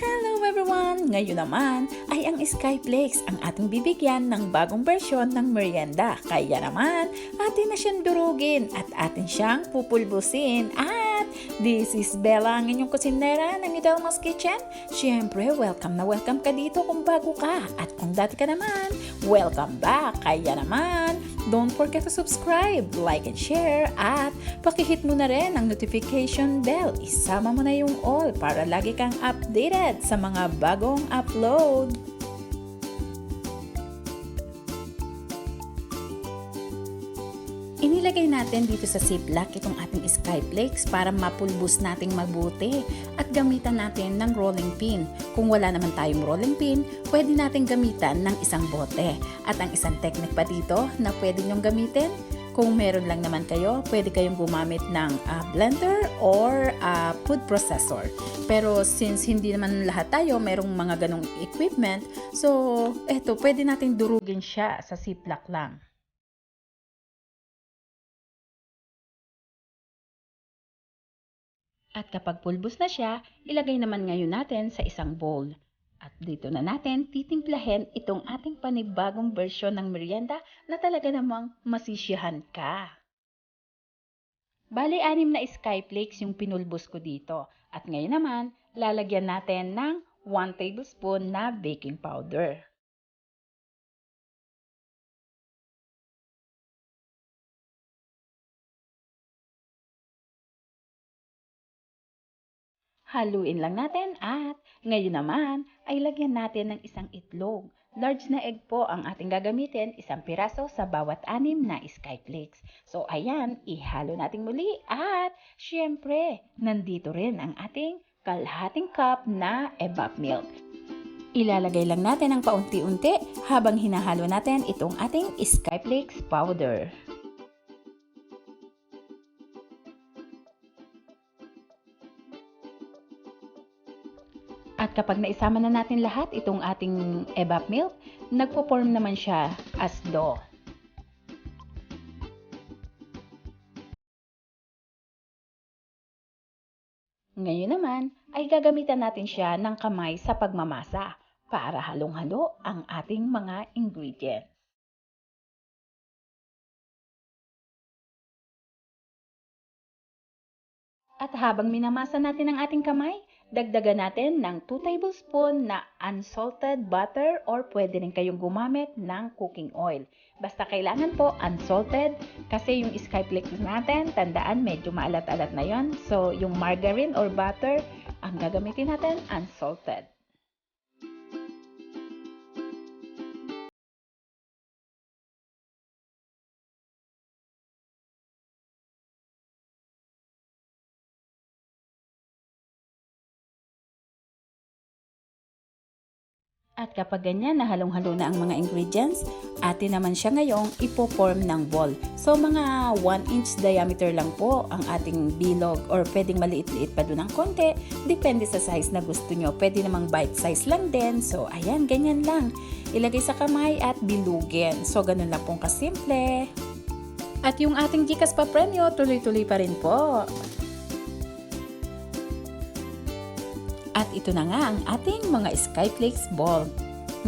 Hello everyone! Ngayon naman ay ang Skyflakes ang ating bibigyan ng bagong bersyon ng merienda. Kaya naman, atin na siyang durugin at atin siyang pupulbusin. At this is Bella, ang inyong kusinera ng Idelma's Kitchen. Siyempre, welcome na welcome ka dito kung bago ka. At kung dati ka naman, welcome back. Kaya naman, don't forget to subscribe, like and share. At pakihit mo na rin ang notification bell. Isama mo na yung all para lagi kang updated sa mga bagong upload. Inilagay natin dito sa ziplock itong ating skyflakes para mapulbos nating mabuti at gamitan natin ng rolling pin. Kung wala naman tayong rolling pin, pwede natin gamitan ng isang bote. At ang isang technique pa dito na pwede nyong gamitin, kung meron lang naman kayo, pwede kayong gumamit ng uh, blender or uh, food processor. Pero since hindi naman lahat tayo merong mga ganong equipment, so eto, pwede nating durugin siya sa ziplock lang. At kapag pulbos na siya, ilagay naman ngayon natin sa isang bowl. At dito na natin titimplahin itong ating panibagong bersyon ng merienda na talaga namang masisiyahan ka. Bali, anim na skyflakes yung pinulbos ko dito. At ngayon naman, lalagyan natin ng 1 tablespoon na baking powder. Haluin lang natin at ngayon naman ay lagyan natin ng isang itlog. Large na egg po ang ating gagamitin, isang piraso sa bawat anim na skyflakes. So ayan, ihalo natin muli at syempre, nandito rin ang ating kalahating cup na evap milk. Ilalagay lang natin ang paunti-unti habang hinahalo natin itong ating skyflakes powder. At kapag naisama na natin lahat itong ating evap milk, nagpo-form naman siya as dough. Ngayon naman ay gagamitan natin siya ng kamay sa pagmamasa para halong-halo ang ating mga ingredients. At habang minamasa natin ang ating kamay, dagdagan natin ng 2 tablespoon na unsalted butter or pwede rin kayong gumamit ng cooking oil. Basta kailangan po unsalted kasi yung skyflakes natin, tandaan medyo maalat-alat na yon. So yung margarine or butter, ang gagamitin natin unsalted. At kapag ganyan, nahalong-halo na ang mga ingredients, atin naman siya ngayong ipo-form ng ball. So mga 1 inch diameter lang po ang ating bilog or pwedeng maliit-liit pa doon ng konti. Depende sa size na gusto nyo. Pwede namang bite size lang din. So ayan, ganyan lang. Ilagay sa kamay at bilugin. So ganun lang pong kasimple. At yung ating Gcash pa premyo, tuloy-tuloy pa rin po. At ito na nga ang ating mga skyflakes ball.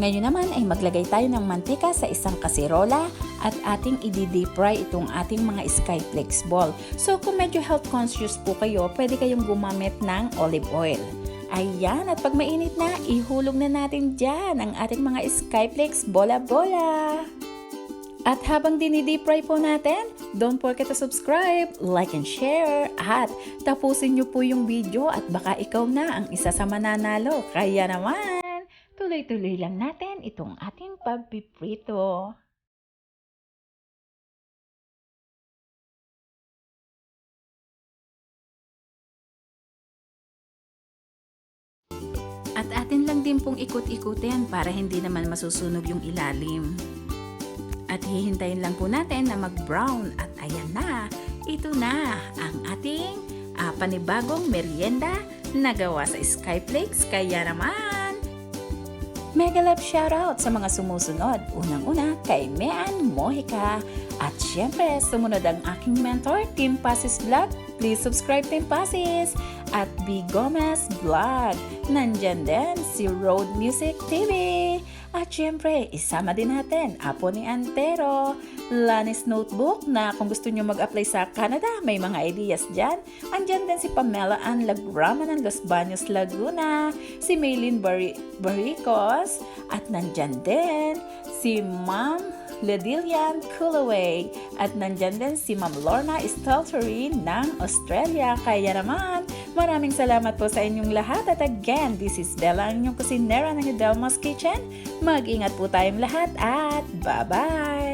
Ngayon naman ay maglagay tayo ng mantika sa isang kaserola at ating i-deep fry itong ating mga skyflakes ball. So kung medyo health conscious po kayo, pwede kayong gumamit ng olive oil. Ayan, at pag mainit na, ihulog na natin dyan ang ating mga skyflakes bola-bola. At habang dinidip fry po natin, don't forget to subscribe, like and share. At tapusin nyo po yung video at baka ikaw na ang isa sa mananalo. Kaya naman, tuloy-tuloy lang natin itong ating pagpiprito. At atin lang din pong ikot-ikutin para hindi naman masusunog yung ilalim. At hihintayin lang po natin na mag-brown at ayan na, ito na ang ating uh, panibagong merienda na gawa sa Skyflakes. Kaya naman, mega love shoutout sa mga sumusunod. Unang-una kay Mean Mojica at syempre sumunod ang aking mentor, Kim Pasis Vlog. Please subscribe Team Pasis at B. Gomez Vlog. Nandyan din si Road Music TV. At syempre, isama din natin Apo ni Antero, Lanis Notebook na kung gusto nyo mag-apply sa Canada, may mga ideas dyan. Andyan din si Pamela Ann Lagrama ng Los Baños, Laguna, si Maylin Bari- Barricos, at nandyan din si Ma'am Ledilian Coolaway. At nandyan din si Ma'am Lorna Steltery ng Australia. Kaya naman, maraming salamat po sa inyong lahat. At again, this is Bella, ang inyong kusinera ng Delma's Kitchen. Mag-ingat po tayong lahat at bye-bye!